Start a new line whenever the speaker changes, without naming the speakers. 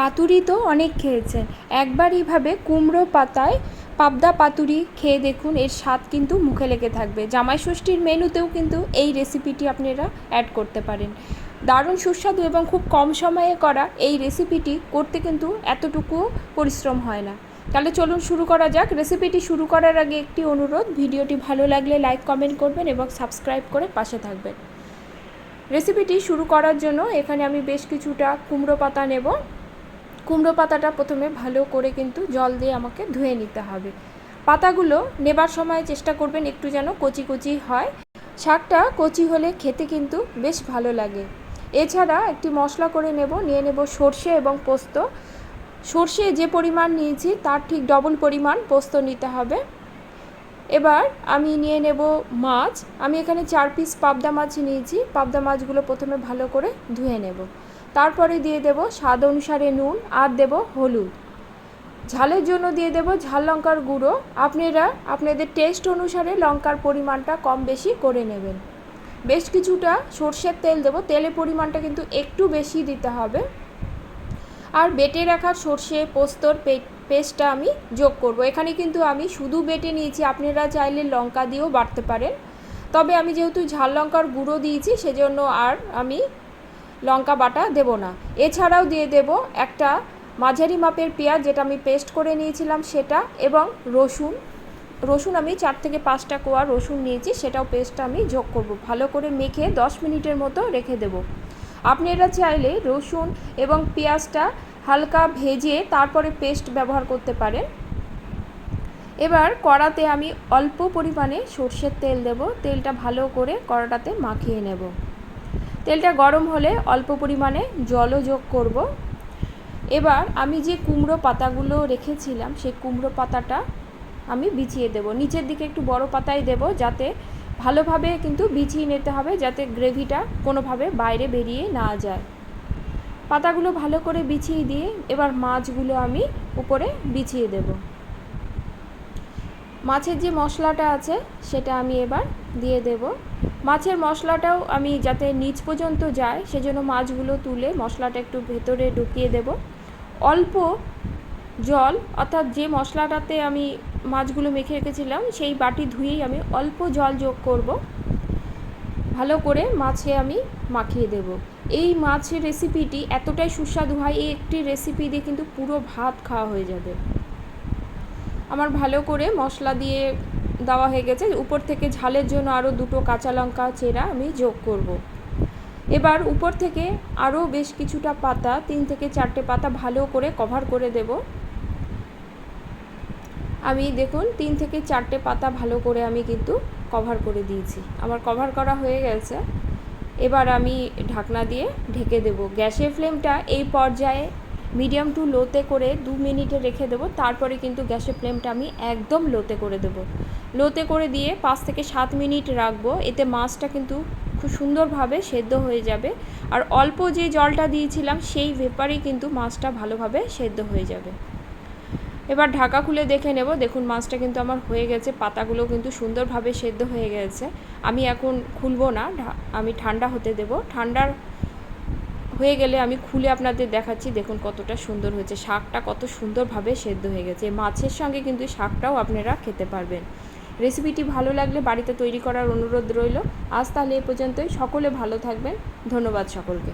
পাতুরি তো অনেক খেয়েছেন একবার এইভাবে কুমড়ো পাতায় পাবদা পাতুরি খেয়ে দেখুন, এর স্বাদ কিন্তু মুখে লেগে থাকবে। জামাই ষষ্ঠীর মেনুতেও কিন্তু এই রেসিপিটি আপনারা অ্যাড করতে পারেন। দারুণ সুস্বাদু এবং খুব কম সময়ে করা এই রেসিপিটি করতে কিন্তু এতটুকু পরিশ্রম হয় না। তাহলে চলুন শুরু করা যাক। রেসিপিটি শুরু করার আগে একটি অনুরোধ, ভিডিওটি ভালো লাগলে লাইক কমেন্ট করবেন এবং সাবস্ক্রাইব করে পাশে থাকবেন। রেসিপিটি শুরু করার জন্য এখানে আমি বেশ কিছুটা কুমড়ো পাতা নেব। কুমড়ো পাতাটা প্রথমে ভালো করে কিন্তু জল দিয়ে আমাকে ধুয়ে নিতে হবে। পাতাগুলো নেবার সময় চেষ্টা করবেন একটু যেন কচি কচি হয়। শাকটা কচি হলে খেতে কিন্তু বেশ ভালো লাগে। এছাড়া একটি মশলা করে নেব, নিয়ে নেব সর্ষে এবং পোস্ত। সর্ষে যে পরিমাণ নিয়েছি তার ঠিক ডবল পরিমাণ পোস্ত নিতে হবে। এবার আমি নিয়ে নেব মাছ। আমি এখানে চার পিস পাবদা মাছ নিয়েছি। পাবদা মাছগুলো প্রথমে ভালো করে ধুয়ে নেব। তারপরে দিয়ে দেব স্বাদ অনুসারে নুন আর দেব হলুদ। ঝালের জন্য দিয়ে দেব ঝাল লঙ্কার গুঁড়ো। আপনারা আপনাদের টেস্ট অনুসারে লঙ্কার পরিমাণটা কম বেশি করে নেবেন। বেশ কিছুটা সর্ষের তেল দেব। তেলের পরিমাণটা কিন্তু একটু বেশি দিতে হবে। আর বেটে রাখার সর্ষে পোস্তর পেস্টটা আমি যোগ করব। এখানে কিন্তু আমি শুধু বেটে নিয়েছি। আপনারা চাইলে লঙ্কা দিয়েও বাটতে পারেন। তবে আমি যেহেতু ঝাল লঙ্কার গুঁড়ো দিয়েছি, সেজন্য আর আমি লঙ্কা বাটা দেব না। এছাড়াও দিয়ে দেব একটা মাঝারি মাপের পেঁয়াজ, যেটা আমি পেস্ট করে নিয়েছিলাম সেটা, এবং রসুন। রসুন আমি চার থেকে পাঁচটা কোয়া রসুন নিয়েছি, সেটাও পেস্টটা আমি যোগ করব। ভালো করে মেখে দশ মিনিটের মতো রেখে দেব। আপনারা চাইলে রসুন এবং পেঁয়াজটা হালকা ভেজে তারপরে পেস্ট ব্যবহার করতে পারেন। এবার কড়াতে আমি অল্প পরিমাণে সর্ষের তেল দেব। তেলটা ভালো করে কড়াটাতে মাখিয়ে নেব। তেলটা গরম হলে অল্প পরিমাণে জলও যোগ করব। এবার আমি যে কুমড়ো পাতাগুলো রেখেছিলাম, সেই কুমড়ো পাতাটা আমি বিছিয়ে দেব। নিচের দিকে একটু বড় পাতাই দেব যাতে ভালোভাবে কিন্তু বিছিয়ে নিতে হবে, যাতে গ্রেভিটা কোনোভাবে বাইরে বেরিয়ে না যায়। পাতাগুলো ভালো করে বিছিয়ে দিয়ে এবার মাছগুলো আমি উপরে বিছিয়ে দেব। মাছের যে মশলাটা আছে, সেটা আমি এবার দিয়ে দেব। মাছের মশলাটাও আমি যাতে নিচ পর্যন্ত যায়, সেজন্য মাছগুলো তুলে মশলাটা একটু ভেতরে ঢুকিয়ে দেব। অল্প জল, অর্থাৎ যে মশলাটাতে আমি মাছগুলো মেখে রেখেছিলাম, সেই বাটি ধুয়েই আমি অল্প জল যোগ করব। ভালো করে মাছে আমি মাখিয়ে দেব। এই মাছের রেসিপিটি এতটাই সুস্বাদু হয়, এই একটি রেসিপি দিয়ে কিন্তু পুরো ভাত খাওয়া হয়ে যাবে। আমার ভালো করে মশলা দিয়ে দেওয়া হয়ে গেছে। উপর থেকে ঝালের জন্য আরও দুটো কাঁচা লঙ্কা চেরা আমি যোগ করব। এবার উপর থেকে আরও বেশ কিছুটা পাতা, তিন থেকে চারটে পাতা ভালো করে কভার করে দেব। আমি দেখুন, তিন থেকে চারটে পাতা ভালো করে আমি কিন্তু কভার করে দিয়েছি। আমার কভার করা হয়ে গেছে। এবার আমি ঢাকনা দিয়ে ঢেকে দেব। গ্যাসের ফ্লেমটা এই পর্যায়ে মিডিয়াম টু লোতে করে দু মিনিটে রেখে দেবো, তারপরে কিন্তু গ্যাসের ফ্লেমটা আমি একদম লোতে করে দেব। লোতে করে দিয়ে পাঁচ থেকে সাত মিনিট রাখব, এতে মাছটা কিন্তু খুব সুন্দরভাবে সেদ্ধ হয়ে যাবে। আর অল্প যে জলটা দিয়েছিলাম, সেই ভেপারেই কিন্তু মাছটা ভালোভাবে সেদ্ধ হয়ে যাবে। এবার ঢাকা খুলে দেখে নেব, দেখুন মাছটা কিন্তু আমার হয়ে গেছে, পাতাগুলো কিন্তু সুন্দরভাবে সেদ্ধ হয়ে গেছে। আমি এখন খুলবো না আমি ঠান্ডা হতে দেব। ঠান্ডার হয়ে গেলে আমি খুলে আপনাদের দেখাচ্ছি, দেখুন কতটা সুন্দর হয়েছে। শাকটা কত সুন্দরভাবে সেদ্ধ হয়ে গেছে। মাছের সঙ্গে কিন্তু শাকটাও আপনারা খেতে পারবেন। রেসিপিটি ভালো লাগলে বাড়িতে তৈরি করার অনুরোধ রইল। আজ তাহলে এ পর্যন্তই। সকলে ভালো থাকবেন। ধন্যবাদ সকলকে।